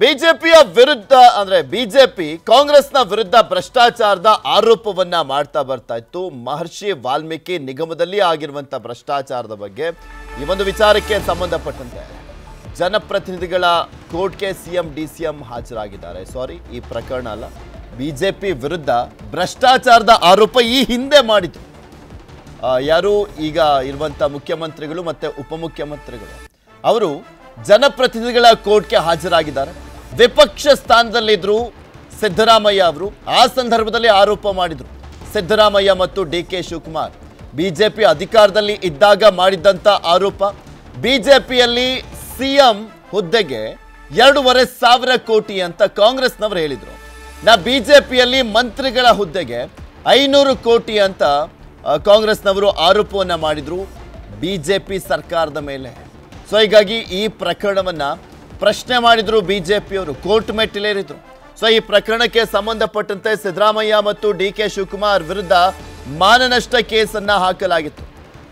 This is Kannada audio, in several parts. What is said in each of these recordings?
ಬಿಜೆಪಿಯ ವಿರುದ್ಧ, ಅಂದ್ರೆ ಬಿಜೆಪಿ ಕಾಂಗ್ರೆಸ್ನ ವಿರುದ್ಧ ಭ್ರಷ್ಟಾಚಾರದ ಆರೋಪವನ್ನ ಮಾಡ್ತಾ ಬರ್ತಾ ಇತ್ತು. ಮಹರ್ಷಿ ವಾಲ್ಮೀಕಿ ನಿಗಮದಲ್ಲಿ ಆಗಿರುವಂತ ಭ್ರಷ್ಟಾಚಾರದ ಬಗ್ಗೆ ಈ ಒಂದು ವಿಚಾರಕ್ಕೆ ಸಂಬಂಧಪಟ್ಟಂತೆ ಜನಪ್ರತಿನಿಧಿಗಳ ಕೋರ್ಟ್ಗೆ ಸಿಎಂ ಡಿ ಸಿ ಎಂ ಹಾಜರಾಗಿದ್ದಾರೆ. ಸಾರಿ, ಈ ಪ್ರಕರಣ ಅಲ್ಲ. ಬಿಜೆಪಿ ವಿರುದ್ಧ ಭ್ರಷ್ಟಾಚಾರದ ಆರೋಪ ಈ ಹಿಂದೆ ಮಾಡಿತು ಯಾರು ಈಗ ಇರುವಂತ ಮುಖ್ಯಮಂತ್ರಿಗಳು ಮತ್ತೆ ಉಪಮುಖ್ಯಮಂತ್ರಿಗಳು, ಅವರು ಜನಪ್ರತಿನಿಧಿಗಳ ಕೋರ್ಟ್ಗೆ ಹಾಜರಾಗಿದ್ದಾರೆ. ವಿಪಕ್ಷ ಸ್ಥಾನದಲ್ಲಿದ್ದರು ಸಿದ್ದರಾಮಯ್ಯ ಅವರು ಆ ಸಂದರ್ಭದಲ್ಲಿ ಆರೋಪ ಮಾಡಿದರು. ಸಿದ್ದರಾಮಯ್ಯ ಮತ್ತು ಡಿ ಕೆ ಶಿವಕುಮಾರ್ ಪಿ ಅಧಿಕಾರದಲ್ಲಿ ಇದ್ದಾಗ ಮಾಡಿದ್ದಂಥ ಆರೋಪ ಬಿ ಜೆ ಪಿಯಲ್ಲಿ ಸಿ ಎಂ ಹುದ್ದೆಗೆ ಎರಡೂವರೆ ಸಾವಿರ ಕೋಟಿ ಅಂತ ಕಾಂಗ್ರೆಸ್ನವರು ಹೇಳಿದರು. ನಾ ಬಿ ಜೆ ಪಿಯಲ್ಲಿ ಮಂತ್ರಿಗಳ ಹುದ್ದೆಗೆ ಐನೂರು ಕೋಟಿ ಅಂತ ಕಾಂಗ್ರೆಸ್ನವರು ಆರೋಪವನ್ನು ಮಾಡಿದರು ಬಿ ಜೆ ಪಿ ಸರ್ಕಾರದ ಮೇಲೆ. ಸೊ, ಹೀಗಾಗಿ ಈ ಪ್ರಕರಣವನ್ನ ಪ್ರಶ್ನೆ ಮಾಡಿದ್ರು ಪಿಯವರು ಕೋರ್ಟ್ ಮೆಟ್ಟಿಲೇರಿದ್ರು. ಸೊ ಈ ಪ್ರಕರಣಕ್ಕೆ ಸಂಬಂಧಪಟ್ಟಂತೆ ಸಿದ್ದರಾಮಯ್ಯ ಮತ್ತು ಡಿ ಕೆ ಶಿವಕುಮಾರ್ ವಿರುದ್ಧ ಮಾನನಷ್ಟ ಕೇಸನ್ನ ಹಾಕಲಾಗಿತ್ತು.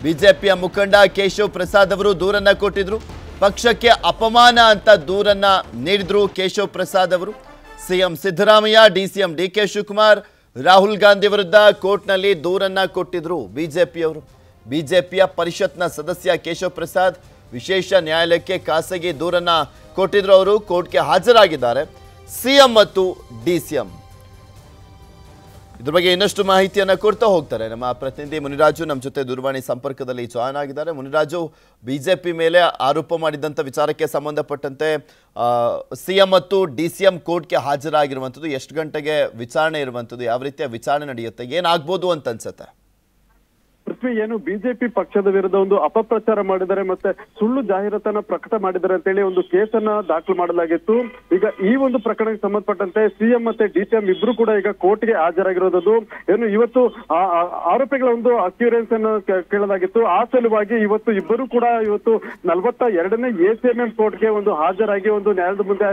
ಬಿಜೆಪಿಯ ಮುಖಂಡ ಕೇಶವ್ ಪ್ರಸಾದ್ ಅವರು ದೂರನ್ನ ಕೊಟ್ಟಿದ್ರು. ಪಕ್ಷಕ್ಕೆ ಅಪಮಾನ ಅಂತ ದೂರನ್ನ ನೀಡಿದ್ರು ಕೇಶವ್ ಪ್ರಸಾದ್ ಅವರು. CM Siddaramaiah, D CM D K Shivakumar, Rahul Gandhi ವಿರುದ್ಧ ಕೋರ್ಟ್ನಲ್ಲಿ ದೂರನ್ನ ಕೊಟ್ಟಿದ್ರು ಬಿಜೆಪಿಯವರು. ಬಿಜೆಪಿಯ ಪರಿಷತ್ನ ಸದಸ್ಯ ಕೇಶವ್ ಪ್ರಸಾದ್ ವಿಶೇಷ ನ್ಯಾಯಾಲಯಕ್ಕೆ ಖಾಸಗಿ ದೂರನ್ನ ಕೊಟ್ಟಿದ್ರು ಅವರು ಕೋರ್ಟ್ಗೆ ಹಾಜರಾಗಿದ್ದಾರೆ. ಸಿಎಂ ಮತ್ತು ಡಿ ಸಿಎಂ. ಇದ್ರ ಬಗ್ಗೆ ಇನ್ನಷ್ಟು ಮಾಹಿತಿಯನ್ನ ಕೊಡ್ತಾ ಹೋಗ್ತಾರೆ. ನಮ್ಮ ಪ್ರತಿನಿಧಿ ಮುನಿರಾಜು ನಮ್ಮ ಜೊತೆ ದೂರವಾಣಿ ಸಂಪರ್ಕದಲ್ಲಿ ಜಾಯ್ನ್ ಆಗಿದ್ದಾರೆ. ಮುನಿರಾಜು, ಬಿಜೆಪಿ ಮೇಲೆ ಆರೋಪ ಮಾಡಿದಂಥ ವಿಚಾರಕ್ಕೆ ಸಂಬಂಧಪಟ್ಟಂತೆ ಸಿಎಂ ಮತ್ತು ಡಿ ಸಿ ಎಂ ಕೋರ್ಟ್ಗೆ ಹಾಜರಾಗಿರುವಂಥದ್ದು, ಎಷ್ಟು ಗಂಟೆಗೆ ವಿಚಾರಣೆ ಇರುವಂಥದ್ದು, ಯಾವ ರೀತಿಯ ವಿಚಾರಣೆ ನಡೆಯುತ್ತೆ, ಏನಾಗ್ಬೋದು ಅಂತ ಅನ್ಸುತ್ತೆ? ಪೃಥ್ವಿ ಏನು, ಬಿಜೆಪಿ ಪಕ್ಷದ ವಿರುದ್ಧ ಒಂದು ಅಪಪ್ರಚಾರ ಮಾಡಿದರೆ ಮತ್ತೆ ಸುಳ್ಳು ಜಾಹೀರಾತನ್ನ ಪ್ರಕಟ ಮಾಡಿದ್ದಾರೆ ಅಂತೇಳಿ ಒಂದು ಕೇಸನ್ನ ದಾಖಲು ಮಾಡಲಾಗಿತ್ತು. ಈಗ ಈ ಒಂದು ಪ್ರಕರಣಕ್ಕೆ ಸಂಬಂಧಪಟ್ಟಂತೆ ಸಿಎಂ ಮತ್ತೆ ಡಿಸಿಎಂ ಇಬ್ರು ಕೂಡ ಈಗ ಕೋರ್ಟ್ಗೆ ಹಾಜರಾಗಿರೋದು ಏನು ಇವತ್ತು ಆರೋಪಿಗಳ ಒಂದು ಅಕ್ಯೂರೆನ್ಸ್ ಅನ್ನು ಕೇಳಲಾಗಿತ್ತು. ಆ ಸಲುವಾಗಿ ಇವತ್ತು ಇಬ್ಬರು ಕೂಡ ಇವತ್ತು ನಲವತ್ತ ಎರಡನೇ ಎಸಿಎಂಎಂ ಕೋರ್ಟ್ಗೆ ಒಂದು ಹಾಜರಾಗಿ ಒಂದು ನ್ಯಾಯದ ಮುಂದೆ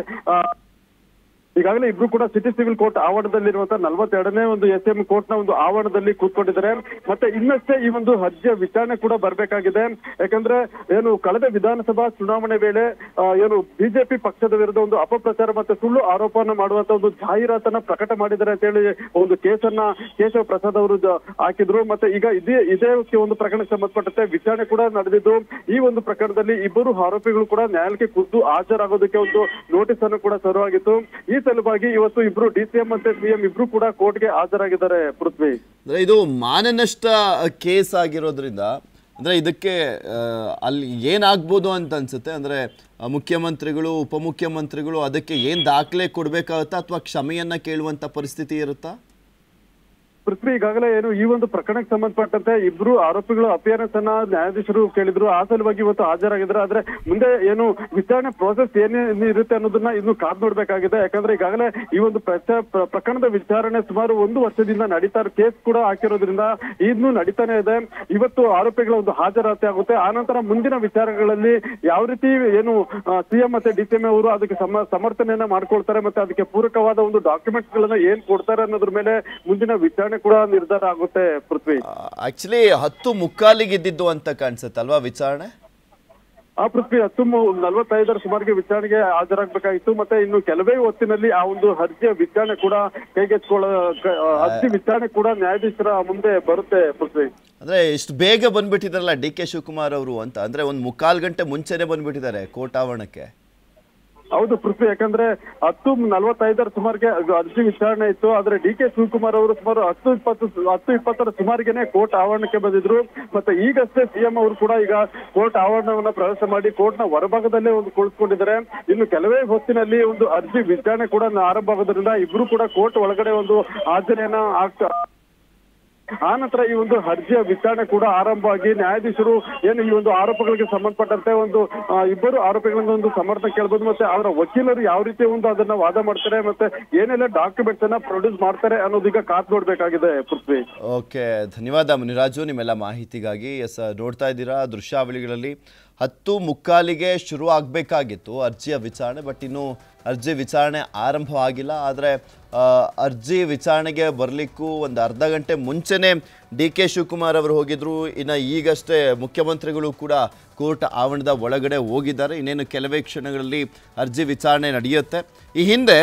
ಈಗಾಗಲೇ ಇಬ್ರು ಕೂಡ ಸಿಟಿ ಸಿವಿಲ್ ಕೋರ್ಟ್ ಆವರಣದಲ್ಲಿರುವಂತಹ ನಲವತ್ತೆರಡನೇ ಒಂದು ಎಸ್ ಎಂ ಕೋರ್ಟ್ನ ಒಂದು ಆವರಣದಲ್ಲಿ ಕೂತ್ಕೊಂಡಿದ್ದಾರೆ. ಮತ್ತೆ ಇನ್ನಷ್ಟೇ ಈ ಒಂದು ಅರ್ಜಿಯ ವಿಚಾರಣೆ ಕೂಡ ಬರಬೇಕಾಗಿದೆ. ಯಾಕಂದ್ರೆ ಏನು ಕಳೆದ ವಿಧಾನಸಭಾ ಚುನಾವಣೆ ವೇಳೆ ಏನು ಬಿಜೆಪಿ ಪಕ್ಷದ ವಿರುದ್ಧ ಒಂದು ಅಪಪ್ರಚಾರ ಮತ್ತೆ ಸುಳ್ಳು ಆರೋಪವನ್ನು ಮಾಡುವಂತ ಒಂದು ಜಾಹೀರಾತನ್ನ ಪ್ರಕಟ ಮಾಡಿದ್ದಾರೆ ಅಂತ ಹೇಳಿ ಒಂದು ಕೇಸನ್ನ ಕೇಶವ ಪ್ರಸಾದ್ ಅವರು ಹಾಕಿದ್ರು. ಮತ್ತೆ ಈಗ ಇದೇ ಇದೇ ಒಂದು ಪ್ರಕರಣಕ್ಕೆ ಸಂಬಂಧಪಟ್ಟಂತೆ ವಿಚಾರಣೆ ಕೂಡ ನಡೆದಿದ್ದು. ಈ ಒಂದು ಪ್ರಕರಣದಲ್ಲಿ ಇಬ್ಬರು ಆರೋಪಿಗಳು ಕೂಡ ನ್ಯಾಯಾಲಯಕ್ಕೆ ಖುದ್ದು ಹಾಜರಾಗೋದಕ್ಕೆ ಒಂದು ನೋಟಿಸ್ ಅನ್ನು ಕೂಡ ಸರ್ವಾಗಿತ್ತು ಈ ಸಲುವಾಗಿ ಇವತ್ತು ಇಬ್ರು ಡಿಸಿಎಂ ಮತ್ತೆ ಸಿಎಂ ಇಬ್ರು ಕೂಡ ಕೋರ್ಟ್ಗೆ ಹಾಜರಾಗಿದ್ದಾರೆ, ಪೃಥ್ವಿ. ಅಂದ್ರೆ ಇದು ಮಾನನಷ್ಟ ಕೇಸ್ ಆಗಿರೋದ್ರಿಂದ, ಅಂದ್ರೆ ಇದಕ್ಕೆ ಅಲ್ಲಿ ಏನಾಗ್ಬೋದು ಅಂತ ಅನ್ಸುತ್ತೆ? ಅಂದ್ರೆ ಮುಖ್ಯಮಂತ್ರಿಗಳು, ಉಪಮುಖ್ಯಮಂತ್ರಿಗಳು ಅದಕ್ಕೆ ಏನ್ ದಾಖಲೆ ಕೊಡ್ಬೇಕಾಗತ್ತಾ ಅಥವಾ ಕ್ಷಮೆಯನ್ನ ಕೇಳುವಂತ ಪರಿಸ್ಥಿತಿ ಇರುತ್ತಾ? ಪೃಥ್ವಿ ಈಗಾಗಲೇ ಏನು ಈ ಒಂದು ಪ್ರಕರಣಕ್ಕೆ ಸಂಬಂಧಪಟ್ಟಂತೆ ಇಬ್ರು ಆರೋಪಿಗಳು ಅಪಿಯರೆನ್ಸ್ ಅನ್ನ ನ್ಯಾಯಾಧೀಶರು ಕೇಳಿದ್ರು. ಆ ಸಲುವಾಗಿ ಇವತ್ತು ಹಾಜರಾಗಿದ್ರು ಆದ್ರೆ ಮುಂದೆ ಏನು ವಿಚಾರಣೆ ಪ್ರೋಸೆಸ್ ಏನೇನು ಇರುತ್ತೆ ಅನ್ನೋದನ್ನ ಇನ್ನು ಕಾದ್ ನೋಡ್ಬೇಕಾಗಿದೆ. ಯಾಕಂದ್ರೆ ಈಗಾಗಲೇ ಈ ಒಂದು ಪ್ರಕರಣದ ವಿಚಾರಣೆ ಸುಮಾರು ಒಂದು ವರ್ಷದಿಂದ ನಡೀತಾ ಕೇಸ್ ಕೂಡ ಹಾಕಿರೋದ್ರಿಂದ ಇನ್ನು ನಡೀತಾನೆ ಇದೆ. ಇವತ್ತು ಆರೋಪಿಗಳ ಒಂದು ಹಾಜರಾತಿ ಆಗುತ್ತೆ. ಆನಂತರ ಮುಂದಿನ ವಿಚಾರಗಳಲ್ಲಿ ಯಾವ ರೀತಿ ಏನು ಸಿಎಂ ಮತ್ತೆ ಡಿಸಿಎಂ ಅವರು ಅದಕ್ಕೆ ಸಮರ್ಥನೆಯನ್ನ ಮಾಡ್ಕೊಳ್ತಾರೆ ಮತ್ತೆ ಅದಕ್ಕೆ ಪೂರಕವಾದ ಒಂದು ಡಾಕ್ಯುಮೆಂಟ್ಸ್ ಗಳನ್ನ ಏನ್ ಕೊಡ್ತಾರೆ ಅನ್ನೋದ್ರ ಮೇಲೆ ಮುಂದಿನ ವಿಚಾರಣೆ ಕೂಡ ನಿರ್ಧಾರ ಆಗುತ್ತೆ ಪೃಥ್ವಿ. ಆಕ್ಚುಲಿ ಹತ್ತು ಮುಕ್ಕಾಲಿಗೆ ಇದ್ದಿದ್ದು ಅಂತ ಕಾಣಿಸುತ್ತೆ ಅಲ್ವಾ ವಿಚಾರಣೆ? ಆ ಪೃಥ್ವಿ ಹತ್ತು ನಲವತ್ತೈದರ ಸುಮಾರಿಗೆ ವಿಚಾರಣೆಗೆ ಹಾಜರಾಗಬೇಕಾಗಿತ್ತು ಮತ್ತೆ ಇನ್ನು ಕೆಲವೇ ಹೊತ್ತಿನಲ್ಲಿ ಆ ಒಂದು ಅರ್ಜಿಯ ವಿಚಾರಣೆ ಕೂಡ ಕೈಗೆತ್ತಿಕೊಳ್ಳ ಅರ್ಜಿ ವಿಚಾರಣೆ ಕೂಡ ನ್ಯಾಯಾಧೀಶರ ಮುಂದೆ ಬರುತ್ತೆ ಪೃಥ್ವಿ. ಅಂದ್ರೆ ಇಷ್ಟು ಬೇಗ ಬಂದ್ಬಿಟ್ಟಿದಾರಲ್ಲ ಡಿ ಕೆ ಶಿವಕುಮಾರ್ ಅವರು ಅಂತ ಅಂದ್ರೆ ಒಂದು ಮುಕ್ಕಾಲು ಗಂಟೆ ಮುಂಚೆನೆ ಬಂದ್ಬಿಟ್ಟಿದ್ದಾರೆ ಕೋರ್ಟ್ ಆವರಣಕ್ಕೆ. ಹೌದು ಪೃಥ್ವಿ, ಯಾಕಂದ್ರೆ ಹತ್ತು ನಲವತ್ತೈದರ ಸುಮಾರಿಗೆ ಅರ್ಜಿ ವಿಚಾರಣೆ ಇತ್ತು, ಆದ್ರೆ ಡಿ ಕೆ ಶಿವಕುಮಾರ್ ಅವರು ಸುಮಾರು ಹತ್ತು ಇಪ್ಪತ್ತು ಹತ್ತು ಇಪ್ಪತ್ತರ ಸುಮಾರಿಗೆನೆ ಕೋರ್ಟ್ ಆವರಣಕ್ಕೆ ಬಂದಿದ್ರು. ಮತ್ತೆ ಈಗಷ್ಟೇ ಸಿಎಂ ಅವರು ಕೂಡ ಈಗ ಕೋರ್ಟ್ ಆವರಣವನ್ನ ಪ್ರವೇಶ ಮಾಡಿ ಕೋರ್ಟ್ನ ಹೊರಭಾಗದಲ್ಲೇ ಒಂದು ಕುಳಿತುಕೊಂಡಿದ್ದಾರೆ. ಇನ್ನು ಕೆಲವೇ ಹೊತ್ತಿನಲ್ಲಿ ಒಂದು ಅರ್ಜಿ ವಿಚಾರಣೆ ಕೂಡ ಆರಂಭ ಆಗೋದ್ರಿಂದ ಇಬ್ರು ಕೂಡ ಕೋರ್ಟ್ ಒಳಗಡೆ ಒಂದು ಆಚರಣೆಯನ್ನ ಆಗ್ತಾ ಆ ನಂತರ ಈ ಒಂದು ಅರ್ಜಿಯ ವಿಚಾರಣೆ ಕೂಡ ಆರಂಭವಾಗಿ ನ್ಯಾಯಾಧೀಶರು ಏನು ಈ ಒಂದು ಆರೋಪಗಳಿಗೆ ಸಂಬಂಧಪಟ್ಟಂತೆ ಒಂದು ಇಬ್ಬರು ಆರೋಪಿಗಳಿಂದ ಒಂದು ಸಮರ್ಥನೆ ಕೇಳ್ಬೋದು, ಮತ್ತೆ ಅವರ ವಕೀಲರು ಯಾವ ರೀತಿ ಒಂದು ಅದನ್ನ ವಾದ ಮಾಡ್ತಾರೆ, ಮತ್ತೆ ಏನೆಲ್ಲ ಡಾಕ್ಯುಮೆಂಟ್ಸ್ ಅನ್ನ ಪ್ರೊಡ್ಯೂಸ್ ಮಾಡ್ತಾರೆ ಅನ್ನೋದೀಗ ಕಾತ್ ನೋಡ್ಬೇಕಾಗಿದೆ, ಪೃಥ್ವಿ. ಓಕೆ ಧನ್ಯವಾದ ಮುನಿರಾಜು, ನಿಮ್ಮೆಲ್ಲ ಮಾಹಿತಿಗಾಗಿ, ಎಸ್, ನೋಡ್ತಾ ಇದ್ದೀರಾ, ದೃಶ್ಯಾವಳಿಗಳಲ್ಲಿ. ಹತ್ತು ಮುಕ್ಕಾಲಿಗೆ ಶುರು ಆಗಬೇಕಾಗಿತ್ತು ಅರ್ಜಿಯ ವಿಚಾರಣೆ, ಬಟ್ ಇನ್ನು ಅರ್ಜಿ ವಿಚಾರಣೆ ಆರಂಭವಾಗಿಲ್ಲ. ಆದರೆ ಅರ್ಜಿ ವಿಚಾರಣೆಗೆ ಬರಲಿಕ್ಕೂ ಒಂದು ಅರ್ಧ ಗಂಟೆ ಮುಂಚೆನೇ ಡಿ ಕೆ ಶಿವಕುಮಾರ್ ಅವರು ಹೋಗಿದ್ರು. ಇನ್ನು ಈಗಷ್ಟೇ ಮುಖ್ಯಮಂತ್ರಿಗಳು ಕೂಡ ಕೋರ್ಟ್ ಆವರಣದ ಒಳಗಡೆ ಹೋಗಿದ್ದಾರೆ. ಇನ್ನೇನು ಕೆಲವೇ ಕ್ಷಣಗಳಲ್ಲಿ ಅರ್ಜಿ ವಿಚಾರಣೆ ನಡೆಯುತ್ತೆ. ಈ ಹಿಂದೆ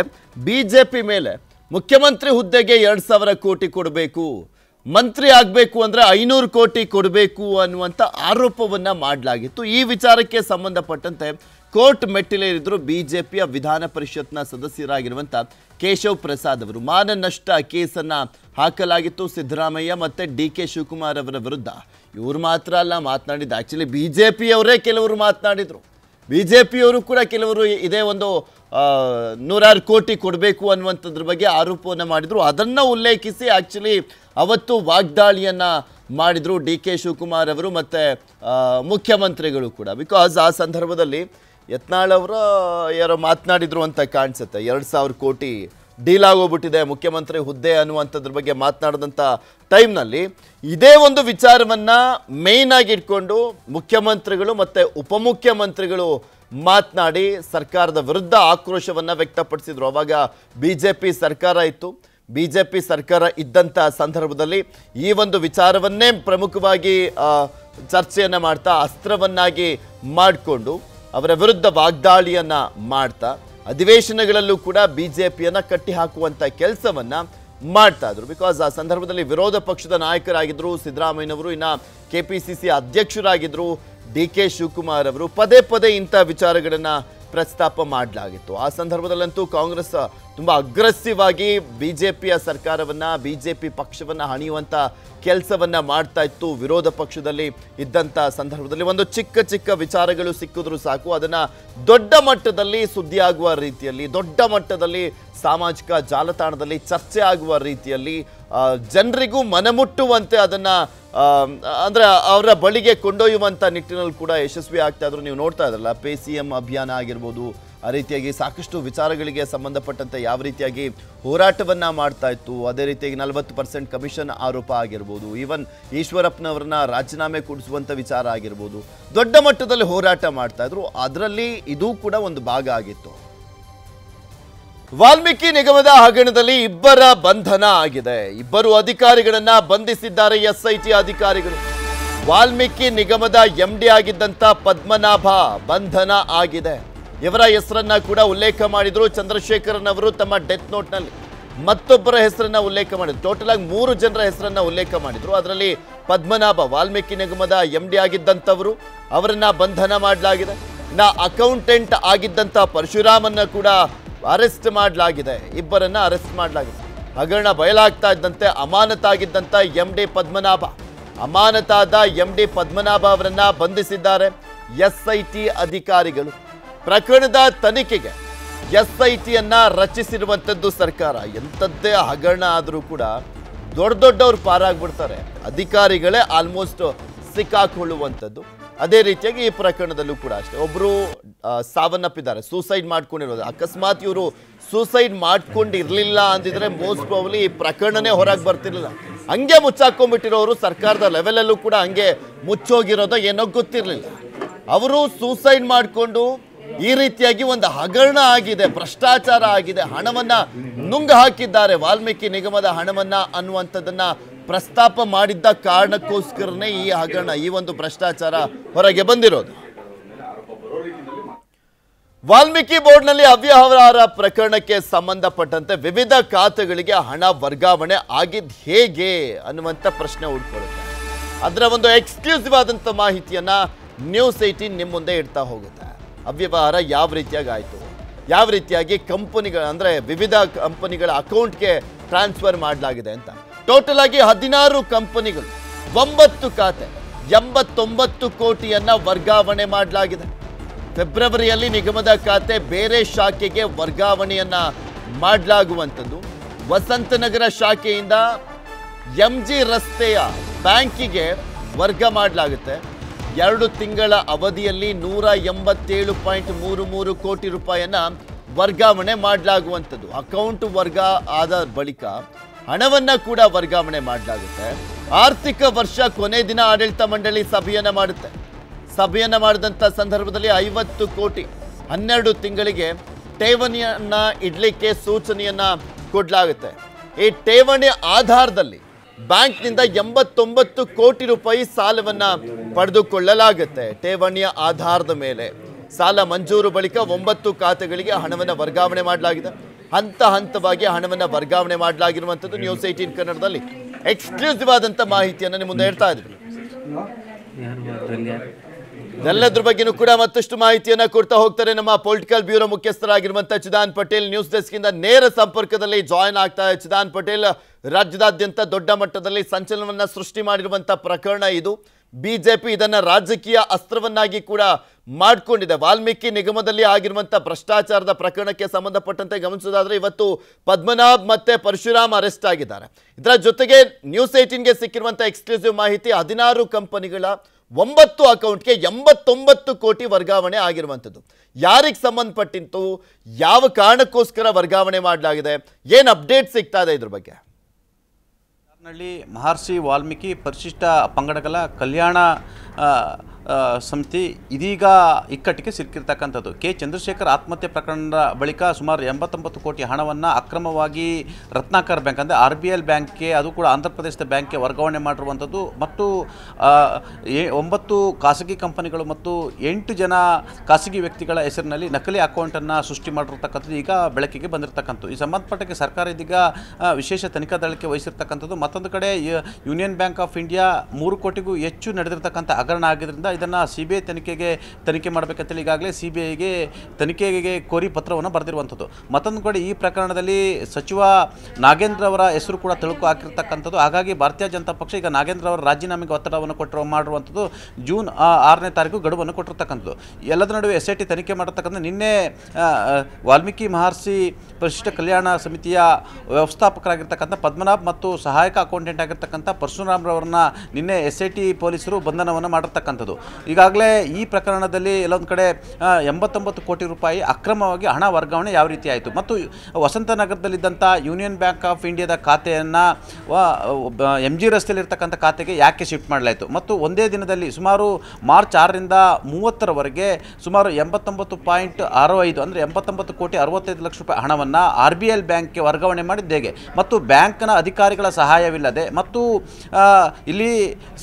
ಬಿ ಜೆ ಪಿ ಮೇಲೆ ಮುಖ್ಯಮಂತ್ರಿ ಹುದ್ದೆಗೆ ಎರಡು ಸಾವಿರ ಕೋಟಿ ಕೊಡಬೇಕು. ಮಂತ್ರಿ ಆಗಬೇಕು ಅಂದರೆ ಐನೂರು ಕೋಟಿ ಕೊಡಬೇಕು ಅನ್ನುವಂಥ ಆರೋಪವನ್ನು ಮಾಡಲಾಗಿತ್ತು. ಈ ವಿಚಾರಕ್ಕೆ ಸಂಬಂಧಪಟ್ಟಂತೆ ಕೋರ್ಟ್ ಮೆಟ್ಟಿಲೇರಿದ್ರು ಬಿ ಜೆ ಪಿಯ ವಿಧಾನ ಪರಿಷತ್ನ ಸದಸ್ಯರಾಗಿರುವಂಥ ಕೇಶವ್ ಪ್ರಸಾದ್ ಅವರು. ಮಾನನಷ್ಟ ಕೇಸನ್ನು ಹಾಕಲಾಗಿತ್ತು ಸಿದ್ದರಾಮಯ್ಯ ಮತ್ತು ಡಿ ಕೆ ಶಿವಕುಮಾರ್ ಅವರ ವಿರುದ್ಧ. ಇವರು ಮಾತ್ರ ಅಲ್ಲ ಮಾತನಾಡಿದ್ದು. ಆ್ಯಕ್ಚುಲಿ ಬಿ ಜೆ ಪಿಯವರೇ ಕೆಲವರು ಮಾತನಾಡಿದರು. ಬಿ ಜೆ ಪಿಯವರು ಕೂಡ ಕೆಲವರು ಇದೇ ಒಂದು ನೂರಾರು ಕೋಟಿ ಕೊಡಬೇಕು ಅನ್ನುವಂಥದ್ರ ಬಗ್ಗೆ ಆರೋಪವನ್ನು ಮಾಡಿದರು. ಅದನ್ನು ಉಲ್ಲೇಖಿಸಿ ಆ್ಯಕ್ಚುಲಿ ಅವತ್ತು ವಾಗ್ದಾಳಿಯನ್ನು ಮಾಡಿದರು ಡಿ ಕೆ ಶಿವಕುಮಾರ್ ಅವರು ಮತ್ತು ಮುಖ್ಯಮಂತ್ರಿಗಳು ಕೂಡ. ಬಿಕಾಸ್ ಆ ಸಂದರ್ಭದಲ್ಲಿ ಯತ್ನಾಳ್ ಅವರು, ಯಾರೋ ಮಾತನಾಡಿದ್ರು ಅಂತ ಕಾಣಿಸುತ್ತೆ. ಎರಡು ಸಾವಿರ ಕೋಟಿ ಡೀಲ್ ಆಗೋಗ್ಬಿಟ್ಟಿದೆ, ಮುಖ್ಯಮಂತ್ರಿ ಹುದ್ದೆ ಅನ್ನುವಂಥದ್ರ ಬಗ್ಗೆ ಮಾತನಾಡಿದಂಥ ಟೈಮ್ನಲ್ಲಿ ಇದೇ ಒಂದು ವಿಚಾರವನ್ನು ಮೇಯ್ನ್ ಆಗಿ ಇಟ್ಕೊಂಡು ಮುಖ್ಯಮಂತ್ರಿಗಳು ಮತ್ತು ಉಪಮುಖ್ಯಮಂತ್ರಿಗಳು ಮಾತನಾಡಿ ಸರ್ಕಾರದ ವಿರುದ್ಧ ಆಕ್ರೋಶವನ್ನು ವ್ಯಕ್ತಪಡಿಸಿದರು. ಅವಾಗ ಬಿ ಜೆ ಪಿ ಸರ್ಕಾರ ಇತ್ತು. ಬಿ ಜೆ ಪಿ ಸರ್ಕಾರ ಇದ್ದಂಥ ಸಂದರ್ಭದಲ್ಲಿ ಈ ಒಂದು ವಿಚಾರವನ್ನೇ ಪ್ರಮುಖವಾಗಿ ಚರ್ಚೆಯನ್ನು ಮಾಡ್ತಾ, ಅಸ್ತ್ರವನ್ನಾಗಿ ಮಾಡಿಕೊಂಡು ಅವರ ವಿರುದ್ಧ ವಾಗ್ದಾಳಿಯನ್ನು ಮಾಡ್ತಾ, ಅಧಿವೇಶನಗಳಲ್ಲೂ ಕೂಡ ಬಿ ಜೆ ಪಿಯನ್ನು ಕಟ್ಟಿ ಕೆಲಸವನ್ನು ಕೆಲಸವನ್ನ ಮಾಡ್ತಾ ಇದ್ರು. ಬಿಕಾಸ್ ಆ ಸಂದರ್ಭದಲ್ಲಿ ವಿರೋಧ ಪಕ್ಷದ ನಾಯಕರಾಗಿದ್ದರು ಸಿದ್ದರಾಮಯ್ಯನವರು, ಇನ್ನು ಕೆ ಪಿ ಸಿ ಸಿ ಅಧ್ಯಕ್ಷರಾಗಿದ್ದರು ಡಿ ಕೆ ಶಿವಕುಮಾರ್ ಅವರು, ಪದೇ ಪದೇ ಇಂಥ ವಿಚಾರಗಳನ್ನು ಪ್ರಸ್ತಾಪ ಮಾಡಲಾಗಿತ್ತು. ಆ ಸಂದರ್ಭದಲ್ಲಂತೂ ಕಾಂಗ್ರೆಸ್ ತುಂಬ ಅಗ್ರೆಸಿವ್ ಆಗಿ ಬಿ ಜೆ ಪಿಯ ಸರ್ಕಾರವನ್ನು ಬಿ ಜೆ ಪಿ ಪಕ್ಷವನ್ನು ಹಣಿಯುವಂಥ ಕೆಲಸವನ್ನ ಮಾಡ್ತಾ ಇತ್ತು. ವಿರೋಧ ಪಕ್ಷದಲ್ಲಿ ಇದ್ದಂಥ ಸಂದರ್ಭದಲ್ಲಿ ಒಂದು ಚಿಕ್ಕ ಚಿಕ್ಕ ವಿಚಾರಗಳು ಸಿಕ್ಕಿದ್ರು ಸಾಕು. ಅದನ್ನು ದೊಡ್ಡ ಮಟ್ಟದಲ್ಲಿ ಸುದ್ದಿಯಾಗುವ ರೀತಿಯಲ್ಲಿ, ದೊಡ್ಡ ಮಟ್ಟದಲ್ಲಿ ಸಾಮಾಜಿಕ ಜಾಲತಾಣದಲ್ಲಿ ಚರ್ಚೆ ಆಗುವ ರೀತಿಯಲ್ಲಿ ಜನರಿಗೂ ಮನಮುಟ್ಟುವಂತೆ ಅದನ್ನು ಅಂದ್ರೆ ಅವರ ಬಳಿಗೆ ಕೊಂಡೊಯ್ಯುವಂಥ ನಿಟ್ಟಿನಲ್ಲಿ ಕೂಡ ಯಶಸ್ವಿ ಆಗ್ತಾ ಇದ್ರು. ನೀವು ನೋಡ್ತಾ ಇದ್ರಲ್ಲ, ಪೇ ಸಿ ಎಂ ಅಭಿಯಾನ ಆಗಿರ್ಬೋದು ಆ ರೀತಿಯಾಗಿ ಸಾಕಷ್ಟು ವಿಚಾರಗಳಿಗೆ ಸಂಬಂಧಪಟ್ಟಂತೆ ಯಾವ ರೀತಿಯಾಗಿ ಹೋರಾಟವನ್ನ ಮಾಡ್ತಾ ಇತ್ತು, ಅದೇ ರೀತಿಯಾಗಿ ನಲವತ್ತು ಪರ್ಸೆಂಟ್ ಕಮಿಷನ್ ಆರೋಪ ಆಗಿರ್ಬೋದು, ಈವನ್ ಈಶ್ವರಪ್ಪನವರನ್ನ ರಾಜೀನಾಮೆ ಕೊಡಿಸುವಂಥ ವಿಚಾರ ಆಗಿರ್ಬೋದು, ದೊಡ್ಡ ಮಟ್ಟದಲ್ಲಿ ಹೋರಾಟ ಮಾಡ್ತಾ ಇದ್ರು, ಅದರಲ್ಲಿ ಇದು ಕೂಡ ಒಂದು ಭಾಗ ಆಗಿತ್ತು. ವಾಲ್ಮೀಕಿ ನಿಗಮದ ಹಗರಣದಲ್ಲಿ ಇಬ್ಬರ ಬಂಧನ ಆಗಿದೆ. ಇಬ್ಬರು ಅಧಿಕಾರಿಗಳನ್ನ ಬಂಧಿಸಿದ್ದಾರೆ ಎಸ್ಐಟಿ ಅಧಿಕಾರಿಗಳು. ವಾಲ್ಮೀಕಿ ನಿಗಮದ ಎಂಡಿ ಆಗಿದ್ದಂತ ಪದ್ಮನಾಭ ಬಂಧನ ಆಗಿದೆ. ಇವರ ಹೆಸರನ್ನ ಕೂಡ ಉಲ್ಲೇಖ ಮಾಡಿದ್ರು. ಚಂದ್ರಶೇಖರನ್ ಅವರು ತಮ್ಮ ಡೆತ್ ನೋಟ್ನಲ್ಲಿ ಮತ್ತೊಬ್ಬರ ಹೆಸರನ್ನ ಉಲ್ಲೇಖ ಮಾಡಿದ್ರು. ಟೋಟಲ್ ಆಗಿ ಮೂರು ಜನರ ಹೆಸರನ್ನ ಉಲ್ಲೇಖ ಮಾಡಿದ್ರು. ಅದರಲ್ಲಿ ಪದ್ಮನಾಭ ವಾಲ್ಮೀಕಿ ನಿಗಮದ ಎಂಡಿ ಆಗಿದ್ದಂಥವರು, ಅವರನ್ನ ಬಂಧನ ಮಾಡಲಾಗಿದೆ. ನಾ ಅಕೌಂಟೆಂಟ್ ಆಗಿದ್ದಂಥ ಪರಶುರಾಮನ್ನ ಕೂಡ ಅರೆಸ್ಟ್ ಮಾಡಲಾಗಿದೆ. ಇಬ್ಬರನ್ನ ಅರೆಸ್ಟ್ ಮಾಡಲಾಗಿದೆ. ಹಗರಣ ಬಯಲಾಗ್ತಾ ಇದ್ದಂತೆ ಅಮಾನತಾಗಿದ್ದಂಥ ಎಂ ಡಿ ಪದ್ಮನಾಭ, ಅಮಾನತಾದ ಎಂ ಡಿ ಪದ್ಮನಾಭ ಅವರನ್ನ ಬಂಧಿಸಿದ್ದಾರೆ. ಎಸ್ಐಟಿ ಅಧಿಕಾರಿಗಳು. ಪ್ರಕರಣದ ತನಿಖೆಗೆ ಎಸ್ಐಟಿಯನ್ನ ರಚಿಸಿರುವಂಥದ್ದು ಸರ್ಕಾರ. ಎಂಥದ್ದೇ ಹಗರಣ ಆದರೂ ಕೂಡ ದೊಡ್ಡ ದೊಡ್ಡವ್ರು ಪಾರಾಗ್ಬಿಡ್ತಾರೆ. ಅಧಿಕಾರಿಗಳೇ ಆಲ್ಮೋಸ್ಟ್ ಸಿಕ್ಕಾಕೊಳ್ಳುವಂಥದ್ದು. ಅದೇ ರೀತಿಯಾಗಿ ಈ ಪ್ರಕರಣದಲ್ಲೂ ಕೂಡ ಅಷ್ಟೇ. ಒಬ್ಬರು ಸಾವನ್ನಪ್ಪಿದ್ದಾರೆ. ಸೂಸೈಡ್ ಮಾಡ್ಕೊಂಡಿರೋದು. ಅಕಸ್ಮಾತ್ ಇವರು ಸೂಸೈಡ್ ಮಾಡ್ಕೊಂಡಿರಲಿಲ್ಲ ಅಂದಿದ್ರೆ ಮೋಸ್ಟ್ ಪ್ರಾಬ್ಲಿ ಈ ಪ್ರಕರಣನೇ ಹೊರಗೆ ಬರ್ತಿರ್ಲಿಲ್ಲ. ಹಂಗೆ ಮುಚ್ಚಾಕೊಂಡ್ಬಿಟ್ಟಿರೋರು ಸರ್ಕಾರದ ಲೆವೆಲಲ್ಲೂ ಕೂಡ ಹಂಗೆ ಮುಚ್ಚೋಗಿರೋದೋ ಏನೋ ಗೊತ್ತಿರಲಿಲ್ಲ. ಅವರು ಸೂಸೈಡ್ ಮಾಡಿಕೊಂಡು ಈ ರೀತಿಯಾಗಿ ಒಂದು ಹಗರಣ ಆಗಿದೆ, ಭ್ರಷ್ಟಾಚಾರ ಆಗಿದೆ. ಹಣವನ್ನ ನುಂಗ ಹಾಕಿದ್ದಾರೆ. ವಾಲ್ಮೀಕಿ ನಿಗಮದ ಹಣವನ್ನ ಅನ್ನುವಂಥದ್ದನ್ನ ಪ್ರಸ್ತಾಪ ಮಾಡಿದ್ದ ಕಾರಣಕ್ಕೋಸ್ಕರನೇ ಈ ಹಗರಣ, ಈ ಒಂದು ಭ್ರಷ್ಟಾಚಾರ ಹೊರಗೆ ಬಂದಿರೋದು. ವಾಲ್ಮೀಕಿ ಬೋರ್ಡ್ನಲ್ಲಿ ಅವ್ಯವಹಾರ ಪ್ರಕರಣಕ್ಕೆ ಸಂಬಂಧಪಟ್ಟಂತೆ ವಿವಿಧ ಖಾತೆಗಳಿಗೆ ಹಣ ವರ್ಗಾವಣೆ ಆಗಿದ್ದು ಹೇಗೆ ಅನ್ನುವಂಥ ಪ್ರಶ್ನೆ ಉಳ್ಕೊಳ್ಳುತ್ತೆ. ಅದರ ಒಂದು ಎಕ್ಸ್ಕ್ಲೂಸಿವ್ ಆದಂಥ ಮಾಹಿತಿಯನ್ನ ನ್ಯೂಸ್ ಏಯ್ಟೀನ್ ನಿಮ್ಮ ಮುಂದೆ ಇಡ್ತಾ ಹೋಗುತ್ತೆ. ಅವ್ಯವಹಾರ ಯಾವ ರೀತಿಯಾಗಿ ಆಯಿತು ಯಾವ ರೀತಿಯಾಗಿ ಕಂಪನಿಗಳ, ಅಂದರೆ ವಿವಿಧ ಕಂಪನಿಗಳ ಅಕೌಂಟ್ಗೆ ಟ್ರಾನ್ಸ್ಫರ್ ಮಾಡಲಾಗಿದೆ ಅಂತ. ಟೋಟಲ್ ಆಗಿ ಹದಿನಾರು ಕಂಪನಿಗಳು, ಒಂಬತ್ತು ಖಾತೆ, ಎಂಬತ್ತೊಂಬತ್ತು ಕೋಟಿಯನ್ನು ವರ್ಗಾವಣೆ ಮಾಡಲಾಗಿದೆ. ಫೆಬ್ರವರಿಯಲ್ಲಿ ನಿಗಮದ ಖಾತೆ ಬೇರೆ ಶಾಖೆಗೆ ವರ್ಗಾವಣೆಯನ್ನ ಮಾಡಲಾಗುವಂಥದ್ದು. ವಸಂತನಗರ ಶಾಖೆಯಿಂದ ಎಂ ಜಿ ರಸ್ತೆಯ ಬ್ಯಾಂಕಿಗೆ ವರ್ಗ ಮಾಡಲಾಗುತ್ತೆ. ಎರಡು ತಿಂಗಳ ಅವಧಿಯಲ್ಲಿ ನೂರ ಎಂಬತ್ತೇಳು ಪಾಯಿಂಟ್ ಮೂರು ಮೂರು ಕೋಟಿ ರೂಪಾಯಿಯನ್ನ ವರ್ಗಾವಣೆ ಮಾಡಲಾಗುವಂಥದ್ದು. ಅಕೌಂಟ್ ವರ್ಗ ಆದ ಬಳಿಕ ಹಣವನ್ನ ಕೂಡ ವರ್ಗಾವಣೆ ಮಾಡಲಾಗುತ್ತೆ. ಆರ್ಥಿಕ ವರ್ಷ ಕೊನೆ ದಿನ ಆಡಳಿತ ಮಂಡಳಿ ಸಭೆಯನ್ನ ಮಾಡುತ್ತೆ. ಸಭೆಯನ್ನ ಮಾಡಿದಂಥ ಸಂದರ್ಭದಲ್ಲಿ ಐವತ್ತು ಕೋಟಿ ಹನ್ನೆರಡು ತಿಂಗಳಿಗೆ ಠೇವಣಿಯನ್ನ ಇಡ್ಲಿಕ್ಕೆ ಸೂಚನೆಯನ್ನ ಕೊಡಲಾಗುತ್ತೆ. ಈ ಠೇವಣಿ ಆಧಾರದಲ್ಲಿ ಬ್ಯಾಂಕ್ನಿಂದ ಎಂಬತ್ತೊಂಬತ್ತು ಕೋಟಿ ರೂಪಾಯಿ ಸಾಲವನ್ನ ಪಡೆದುಕೊಳ್ಳಲಾಗುತ್ತೆ. ಠೇವಣಿಯ ಆಧಾರದ ಮೇಲೆ. ಸಾಲ ಮಂಜೂರು ಬಳಿಕ ಒಂಬತ್ತು ಖಾತೆಗಳಿಗೆ ಹಣವನ್ನು ವರ್ಗಾವಣೆ ಮಾಡಲಾಗಿದೆ. ಹಂತ ಹಂತವಾಗಿ ಹಣವನ್ನು ವರ್ಗಾವಣೆ ಮಾಡಲಾಗಿರುವಂಥದ್ದು ನ್ಯೂಸ್ ಏಟೀನ್ ಕನ್ನಡದಲ್ಲಿ. ಎಕ್ಸ್ಕ್ಲೂಸಿವ್ ಆದಂಥ ಮಾಹಿತಿಯನ್ನು ನಿಮ್ಮ ಮುಂದೆ ಹೇಳ್ತಾ ಇದ್ವಿ ಎಲ್ಲದ್ರ ಬಗ್ಗೆನೂ ಕೂಡ ಮತ್ತಷ್ಟು ಮಾಹಿತಿಯನ್ನ ಕೊಡ್ತಾ ಹೋಗ್ತಾರೆ ನಮ್ಮ ಪೊಲಿಟಿಕಲ್ ಬ್ಯೂರೋ ಮುಖ್ಯಸ್ಥರಾಗಿರುವಂಥ ಚಿದಾನ್ ಪಟೇಲ್. ನ್ಯೂಸ್ ಡೆಸ್ಕ್ ಇಂದ ನೇರ ಸಂಪರ್ಕದಲ್ಲಿ ಜಾಯಿನ್ ಆಗ್ತಾ ಚಿದಾನ್ ಪಟೇಲ್. ರಾಜ್ಯದಾದ್ಯಂತ ದೊಡ್ಡ ಮಟ್ಟದಲ್ಲಿ ಸಂಚಲನವನ್ನ ಸೃಷ್ಟಿ ಮಾಡಿರುವಂಥ ಪ್ರಕರಣ ಇದು. ಬಿಜೆಪಿ ಇದನ್ನ ರಾಜಕೀಯ ಅಸ್ತ್ರವನ್ನಾಗಿ ಕೂಡ ಮಾಡಿಕೊಂಡಿದೆ. ವಾಲ್ಮೀಕಿ ನಿಗಮದಲ್ಲಿ ಆಗಿರುವಂಥ ಭ್ರಷ್ಟಾಚಾರದ ಪ್ರಕರಣಕ್ಕೆ ಸಂಬಂಧಪಟ್ಟಂತೆ ಗಮನಿಸೋದಾದರೆ ಇವತ್ತು ಪದ್ಮನಾಭ್ ಮತ್ತೆ ಪರಶುರಾಮ್ ಅರೆಸ್ಟ್ ಆಗಿದ್ದಾರೆ. ಇದರ ಜೊತೆಗೆ ನ್ಯೂಸ್ ಏಯ್ಟೀನ್ಗೆ ಸಿಕ್ಕಿರುವಂಥ ಎಕ್ಸ್ಕ್ಲೂಸಿವ್ ಮಾಹಿತಿ ಹದಿನಾರು ಕಂಪನಿಗಳ ಒಂಬತ್ತು ಅಕೌಂಟ್ಗೆ ಎಂಬತ್ತೊಂಬತ್ತು ಕೋಟಿ ವರ್ಗಾವಣೆ ಆಗಿರುವಂಥದ್ದು. ಯಾರಿಗೆ ಸಂಬಂಧಪಟ್ಟಿತ್ತು? ಯಾವ ಕಾರಣಕ್ಕೋಸ್ಕರ ವರ್ಗಾವಣೆ ಮಾಡಲಾಗಿದೆ? ಏನು ಅಪ್ಡೇಟ್ ಸಿಗ್ತಾ ಇದೆ ಇದ್ರ ಬಗ್ಗೆ? ನಲ್ಲಿ ಮಹರ್ಷಿ ವಾಲ್ಮೀಕಿ ಪರಿಶಿಷ್ಟ ಪಂಗಡಗಳ ಕಲ್ಯಾಣ ಸಮಿತಿ ಇದೀಗ ಇಕ್ಕಟ್ಟಿಗೆ ಸಿಕ್ಕಿರ್ತಕ್ಕಂಥದ್ದು. ಕೆ. ಚಂದ್ರಶೇಖರ್ ಆತ್ಮಹತ್ಯೆ ಪ್ರಕರಣದ ಬಳಿಕ ಸುಮಾರು ಎಂಬತ್ತೊಂಬತ್ತು ಕೋಟಿ ಹಣವನ್ನು ಅಕ್ರಮವಾಗಿ ರತ್ನಾಕರ್ ಬ್ಯಾಂಕ್, ಅಂದರೆ ಆರ್ ಬಿ ಎಲ್ ಬ್ಯಾಂಕ್ಗೆ, ಅದು ಕೂಡ ಆಂಧ್ರ ಪ್ರದೇಶದ ಬ್ಯಾಂಕ್ಗೆ ವರ್ಗಾವಣೆ ಮಾಡಿರುವಂಥದ್ದು. ಮತ್ತು ಒಂಬತ್ತು ಖಾಸಗಿ ಕಂಪನಿಗಳು ಮತ್ತು ಎಂಟು ಜನ ಖಾಸಗಿ ವ್ಯಕ್ತಿಗಳ ಹೆಸರಿನಲ್ಲಿ ನಕಲಿ ಅಕೌಂಟನ್ನು ಸೃಷ್ಟಿ ಮಾಡಿರ್ತಕ್ಕಂಥದ್ದು ಈಗ ಬೆಳಕಿಗೆ ಬಂದಿರತಕ್ಕಂಥದ್ದು. ಈ ಸಂಬಂಧಪಟ್ಟಕ್ಕೆ ಸರ್ಕಾರ ಇದೀಗ ವಿಶೇಷ ತನಿಖಾ ದಳಕ್ಕೆ ವಹಿಸಿರ್ತಕ್ಕಂಥದ್ದು. ಮತ್ತೊಂದು ಕಡೆ ಯೂನಿಯನ್ ಬ್ಯಾಂಕ್ ಆಫ್ ಇಂಡಿಯಾ ಮೂರು ಕೋಟಿಗೂ ಹೆಚ್ಚು ನಡೆದಿರ್ತಕ್ಕಂಥ ಹಗರಣ ಆಗಿದ್ದರಿಂದ ಇದನ್ನು ಸಿ ಬಿ ಐ ತನಿಖೆಗೆ ತನಿಖೆ ಮಾಡಬೇಕಂತೇಳಿ ಈಗಾಗಲೇ ಸಿ ಬಿ ಐಗೆ ತನಿಖೆಗೆ ಕೋರಿ ಪತ್ರವನ್ನು ಬರೆದಿರುವಂಥದ್ದು. ಮತ್ತೊಂದು ಕಡೆ ಈ ಪ್ರಕರಣದಲ್ಲಿ ಸಚಿವ ನಾಗೇಂದ್ರ ಅವರ ಹೆಸರು ಕೂಡ ತಳುಕು ಹಾಕಿರ್ತಕ್ಕಂಥದ್ದು. ಹಾಗಾಗಿ ಭಾರತೀಯ ಜನತಾ ಪಕ್ಷ ಈಗ ನಾಗೇಂದ್ರ ಅವರ ರಾಜೀನಾಮೆಗೆ ಒತ್ತಡವನ್ನು ಕೊಟ್ಟರು ಮಾಡಿರುವಂಥದ್ದು. ಜೂನ್ ಆರನೇ ತಾರೀಕು ಗಡುವನ್ನು ಕೊಟ್ಟಿರ್ತಕ್ಕಂಥದ್ದು. ಎಲ್ಲದರ ನಡುವೆ ಎಸ್ ಐ ಟಿ ತನಿಖೆ ಮಾಡತಕ್ಕಂಥ ನಿನ್ನೆ ವಾಲ್ಮೀಕಿ ಮಹರ್ಷಿ ಪರಿಶಿಷ್ಟ ಕಲ್ಯಾಣ ಸಮಿತಿಯ ವ್ಯವಸ್ಥಾಪಕರಾಗಿರ್ತಕ್ಕಂಥ ಪದ್ಮನಾಭ್ ಮತ್ತು ಸಹಾಯಕ ಅಕೌಂಟೆಂಟ್ ಆಗಿರ್ತಕ್ಕಂಥ ಪರಶುರಾಮ್ರವ್ರನ್ನ ನಿನ್ನೆ ಎಸ್ ಐ ಟಿ ಪೊಲೀಸರು ಬಂಧನವನ್ನು ಮಾಡಿರ್ತಕ್ಕಂಥದ್ದು. ಈಗಾಗಲೇ ಈ ಪ್ರಕರಣದಲ್ಲಿ ಎಲ್ಲೊಂದು ಕಡೆ ಎಂಬತ್ತೊಂಬತ್ತು ಕೋಟಿ ರೂಪಾಯಿ ಅಕ್ರಮವಾಗಿ ಹಣ ವರ್ಗಾವಣೆ ಯಾವ ರೀತಿ ಆಯಿತು? ಮತ್ತು ವಸಂತನಗರದಲ್ಲಿದ್ದಂಥ ಯೂನಿಯನ್ ಬ್ಯಾಂಕ್ ಆಫ್ ಇಂಡಿಯಾದ ಖಾತೆಯನ್ನು ಎಂ ಜಿ ರಸ್ತೆಯಲ್ಲಿರ್ತಕ್ಕಂಥ ಖಾತೆಗೆ ಯಾಕೆ ಶಿಫ್ಟ್ ಮಾಡಲಾಯಿತು? ಮತ್ತು ಒಂದೇ ದಿನದಲ್ಲಿ ಸುಮಾರು ಮಾರ್ಚ್ ಆರರಿಂದ ಮೂವತ್ತರವರೆಗೆ ಸುಮಾರು ಎಂಬತ್ತೊಂಬತ್ತು ಪಾಯಿಂಟ್ ಆರು ಐದು ಅಂದರೆ ಎಂಬತ್ತೊಂಬತ್ತು ಕೋಟಿ ಅರವತ್ತೈದು ಲಕ್ಷ ರೂಪಾಯಿ ಹಣವನ್ನು ಆರ್ ಬಿ ಎಲ್ ಬ್ಯಾಂಕ್ಗೆ ವರ್ಗಾವಣೆ ಮಾಡಿದ್ದು ಹೇಗೆ? ಮತ್ತು ಬ್ಯಾಂಕ್ನ ಅಧಿಕಾರಿಗಳ ಸಹಾಯವಿಲ್ಲದೆ, ಮತ್ತು ಇಲ್ಲಿ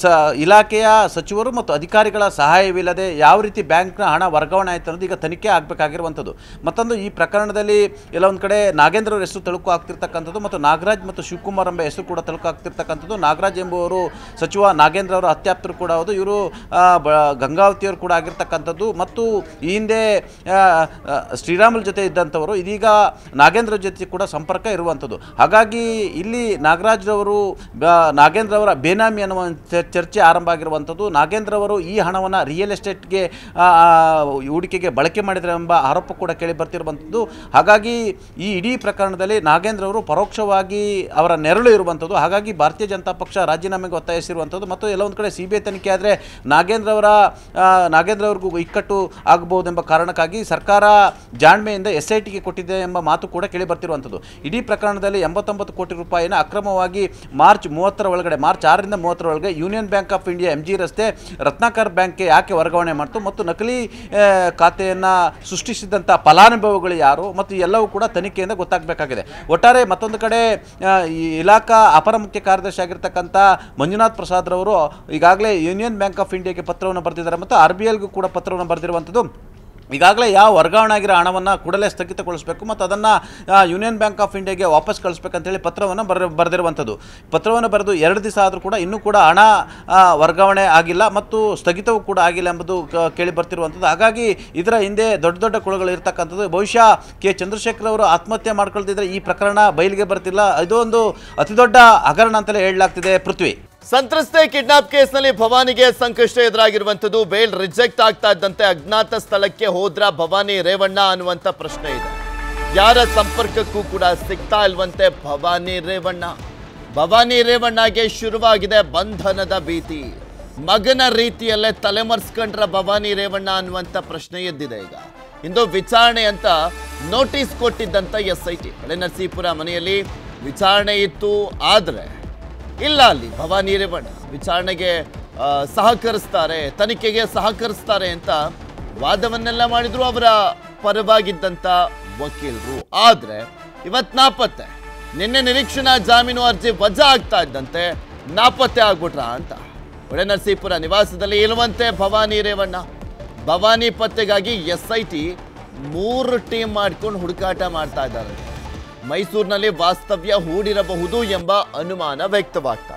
ಸ, ಇಲಾಖೆಯ ಸಚಿವರು ಮತ್ತು ಅಧಿಕಾರಿಗಳ ಸಹಾಯವಿಲ್ಲದೆ ಯಾವ ರೀತಿ ಬ್ಯಾಂಕ್ನ ಹಣ ವರ್ಗಾವಣೆ ಆಯಿತು ಅನ್ನೋದು ಈಗ ತನಿಖೆ ಆಗಬೇಕಾಗಿರುವಂಥದ್ದು. ಮತ್ತೊಂದು ಈ ಪ್ರಕರಣದಲ್ಲಿ ಒಂದು ಕಡೆ ನಾಗೇಂದ್ರ ಅವರ ಹೆಸರು ತಳುಕು ಆಗ್ತಿರ್ತಕ್ಕಂಥದ್ದು ಮತ್ತು ನಾಗರಾಜ್ ಮತ್ತು ಶಿವಕುಮಾರ್ ಎಂಬ ಹೆಸರು ಕೂಡ ತಳುಕು ಆಗ್ತಿರ್ತಕ್ಕಂಥದ್ದು. ನಾಗರಾಜ್ ಎಂಬುವರು ಸಚಿವ ನಾಗೇಂದ್ರ ಅವರ ಅತ್ಯಾಪ್ತರು ಕೂಡ ಹೌದು. ಇವರು ಗಂಗಾವತಿಯವರು ಕೂಡ ಆಗಿರ್ತಕ್ಕಂಥದ್ದು. ಮತ್ತು ಈ ಹಿಂದೆ ಆ, ಜೊತೆ ಇದ್ದಂಥವರು ಇದೀಗ ನಾಗೇಂದ್ರ ಜೊತೆ ಕೂಡ ಸಂಪರ್ಕ ಇರುವಂಥದ್ದು. ಹಾಗಾಗಿ ಇಲ್ಲಿ ನಾಗರಾಜ್ರವರು ನಾಗೇಂದ್ರ ಅವರ ಬೇನಾಮಿ ಅನ್ನುವ ಚರ್ಚೆ ಆರಂಭ ಆಗಿರುವಂಥದ್ದು. ನಾಗೇಂದ್ರ ಅವರು ಈ ಹಣವನ್ನು ರಿಯಲ್ ಎಸ್ಟೇಟ್ಗೆ ಹೂಡಿಕೆಗೆ ಬಳಕೆ ಮಾಡಿದರೆ ಎಂಬ ಆರೋಪ ಕೂಡ ಕೇಳಿ ಬರ್ತಿರುವಂಥದ್ದು. ಹಾಗಾಗಿ ಈ ಇಡೀ ಪ್ರಕರಣದಲ್ಲಿ ನಾಗೇಂದ್ರ ಅವರು ಪರೋಕ್ಷವಾಗಿ ಅವರ ನೆರಳು ಇರುವಂಥದ್ದು. ಹಾಗಾಗಿ ಭಾರತೀಯ ಜನತಾ ಪಕ್ಷ ರಾಜೀನಾಮೆಗೆ ಒತ್ತಾಯಿಸಿರುವಂಥದ್ದು. ಮತ್ತು ಎಲ್ಲ ಒಂದು ಕಡೆ ಸಿ ಬಿ ಐ ತನಿಖೆ ಆದರೆ ನಾಗೇಂದ್ರ ಅವರ ನಾಗೇಂದ್ರ ಅವ್ರಿಗೂ ಇಕ್ಕಟ್ಟು ಆಗಬಹುದೆಂಬ ಕಾರಣಕ್ಕಾಗಿ ಸರ್ಕಾರ ಜಾಣ್ಮೆಯಿಂದ ಎಸ್ ಐ ಟಿಗೆ ಕೊಟ್ಟಿದೆ ಎಂಬ ಮಾತು ಕೂಡ ಕೇಳಿ ಬರ್ತಿರುವಂಥದ್ದು. ಇಡೀ ಪ್ರಕರಣದಲ್ಲಿ ಎಂಬತ್ತೊಂಬತ್ತು ಕೋಟಿ ರೂಪಾಯಿನ ಅಕ್ರಮವಾಗಿ ಮಾರ್ಚ್ ಮೂವತ್ತರ ಒಳಗಡೆ, ಮಾರ್ಚ್ ಆರರಿಂದ ಮೂವತ್ತರ ಒಳಗೆ union bank of India M G ರಸ್ತೆ ರತ್ನಾಕರ್ ಬ್ಯಾಂಕ್ಗೆ ಯಾಕೆ ವರ್ಗಾವಣೆ ಮಾಡ್ತು ಮತ್ತು ನಕಲಿ ಖಾತೆಯನ್ನು ಸೃಷ್ಟಿಸಿದಂಥ ಫಲಾನುಭವಿಗಳು ಯಾರು ಮತ್ತು ಎಲ್ಲವೂ ಕೂಡ ತನಿಖೆಯಿಂದ ಗೊತ್ತಾಗಬೇಕಾಗಿದೆ. ಒಟ್ಟಾರೆ ಮತ್ತೊಂದು ಕಡೆ ಈ ಇಲಾಖಾ ಅಪರ ಮುಖ್ಯ ಕಾರ್ಯದರ್ಶಿ ಆಗಿರ್ತಕ್ಕಂಥ ಮಂಜುನಾಥ್ ಪ್ರಸಾದ್ರವರು ಈಗಾಗಲೇ ಯೂನಿಯನ್ ಬ್ಯಾಂಕ್ ಆಫ್ ಇಂಡಿಯಾಗೆ ಪತ್ರವನ್ನು ಬರೆದಿದ್ದಾರೆ ಮತ್ತು ಆರ್ ಬಿ ಕೂಡ ಪತ್ರವನ್ನು ಬರೆದಿರುವಂಥದ್ದು. ಈಗಾಗಲೇ ಯಾವ ವರ್ಗಾವಣೆ ಆಗಿರೋ ಹಣವನ್ನು ಕೂಡಲೇ ಸ್ಥಗಿತಗೊಳಿಸಬೇಕು ಮತ್ತು ಅದನ್ನು ಯೂನಿಯನ್ ಬ್ಯಾಂಕ್ ಆಫ್ ಇಂಡಿಯಾಗೆ ವಾಪಸ್ ಕಳಿಸ್ಬೇಕಂತೇಳಿ ಪತ್ರವನ್ನು ಬರ, ಬರೆದಿರುವಂಥದ್ದು. ಪತ್ರವನ್ನು ಬರೆದು ಎರಡು ದಿವಸ ಆದರೂ ಕೂಡ ಇನ್ನೂ ಕೂಡ ಹಣ ವರ್ಗಾವಣೆ ಆಗಿಲ್ಲ ಮತ್ತು ಸ್ಥಗಿತವೂ ಕೂಡ ಆಗಿಲ್ಲ ಎಂಬುದು ಕೇಳಿ ಬರ್ತಿರುವಂಥದ್ದು. ಹಾಗಾಗಿ ಇದರ ಹಿಂದೆ ದೊಡ್ಡ ದೊಡ್ಡ ಕುಳಗಳು ಇರ್ತಕ್ಕಂಥದ್ದು. ಬಹುಶಃ ಕೆ. ಚಂದ್ರಶೇಖರ್ ಅವರು ಆತ್ಮಹತ್ಯೆ ಮಾಡ್ಕೊಳ್ತಿದ್ರೆ ಈ ಪ್ರಕರಣ ಬಯಲಿಗೆ ಬರ್ತಿಲ್ಲ. ಇದು ಒಂದು ಅತಿದೊಡ್ಡ ಹಗರಣ ಅಂತಲೇ ಹೇಳಲಾಗ್ತಿದೆ ಪೃಥ್ವಿ. ಸಂತ್ರಸ್ತೆ ಕಿಡ್ನಾಪ್ ಕೇಸ್ನಲ್ಲಿ ಭವಾನಿಗೆ ಸಂಕಷ್ಟ ಎದುರಾಗಿರುವಂಥದ್ದು. ಬೇಲ್ ರಿಜೆಕ್ಟ್ ಆಗ್ತಾ ಇದ್ದಂತೆ ಅಜ್ಞಾತ ಸ್ಥಳಕ್ಕೆ ಹೋದ್ರ ಭವಾನಿ ರೇವಣ್ಣ ಅನ್ನುವಂಥ ಪ್ರಶ್ನೆ ಇದೆ. ಯಾರ ಸಂಪರ್ಕಕ್ಕೂ ಕೂಡ ಸಿಗ್ತಾ ಇಲ್ವಂತೆ ಭವಾನಿ ರೇವಣ್ಣ. ಭವಾನಿ ರೇವಣ್ಣಗೆ ಶುರುವಾಗಿದೆ ಬಂಧನದ ಭೀತಿ. ಮಗನ ರೀತಿಯಲ್ಲೇ ತಲೆಮರೆಸ್ಕೊಂಡ್ರ ಭವಾನಿ ರೇವಣ್ಣ ಅನ್ನುವಂಥ ಪ್ರಶ್ನೆ ಎದ್ದಿದೆ ಈಗ. ಇಂದು ವಿಚಾರಣೆ ಅಂತ ನೋಟಿಸ್ ಕೊಟ್ಟಿದ್ದಂಥ ಎಸ್ ಐ ಟಿ ಮನೆಯಲ್ಲಿ ವಿಚಾರಣೆ ಇತ್ತು, ಆದರೆ ಇಲ್ಲ ಅಲ್ಲಿ. ಭವಾನಿ ರೇವಣ್ಣ ವಿಚಾರಣೆಗೆ ಸಹಕರಿಸ್ತಾರೆ, ತನಿಖೆಗೆ ಸಹಕರಿಸ್ತಾರೆ ಅಂತ ವಾದವನ್ನೆಲ್ಲ ಮಾಡಿದ್ರು ಅವರ ಪರವಾಗಿದ್ದಂಥ ವಕೀಲರು. ಆದ್ರೆ, ಇವತ್ ನಾಪತ್ತೆ. ನಿನ್ನೆ ನಿರೀಕ್ಷಣಾ ಜಾಮೀನು ಅರ್ಜಿ ವಜಾ ಆಗ್ತಾ ಇದ್ದಂತೆ ನಾಪತ್ತೆ ಆಗ್ಬಿಟ್ರ ಅಂತ. ಒಡೆನರಸೀಪುರ ನಿವಾಸದಲ್ಲಿ ಇರುವಂತೆ ಭವಾನಿ ರೇವಣ್ಣ ಭವಾನಿ ಪತ್ತೆಗಾಗಿ ಎಸ್ ಐ ಟಿ ಮೂರು ಟೀಮ್ ಮಾಡ್ಕೊಂಡು ಹುಡುಕಾಟ ಮಾಡ್ತಾ ಇದ್ದಾರೆ. ಮೈಸೂರಿನಲ್ಲಿ ವಾಸ್ತವ್ಯ ಹೂಡಿರಬಹುದು ಎಂಬ ಅನುಮಾನ ವ್ಯಕ್ತವಾಗ್ತಾ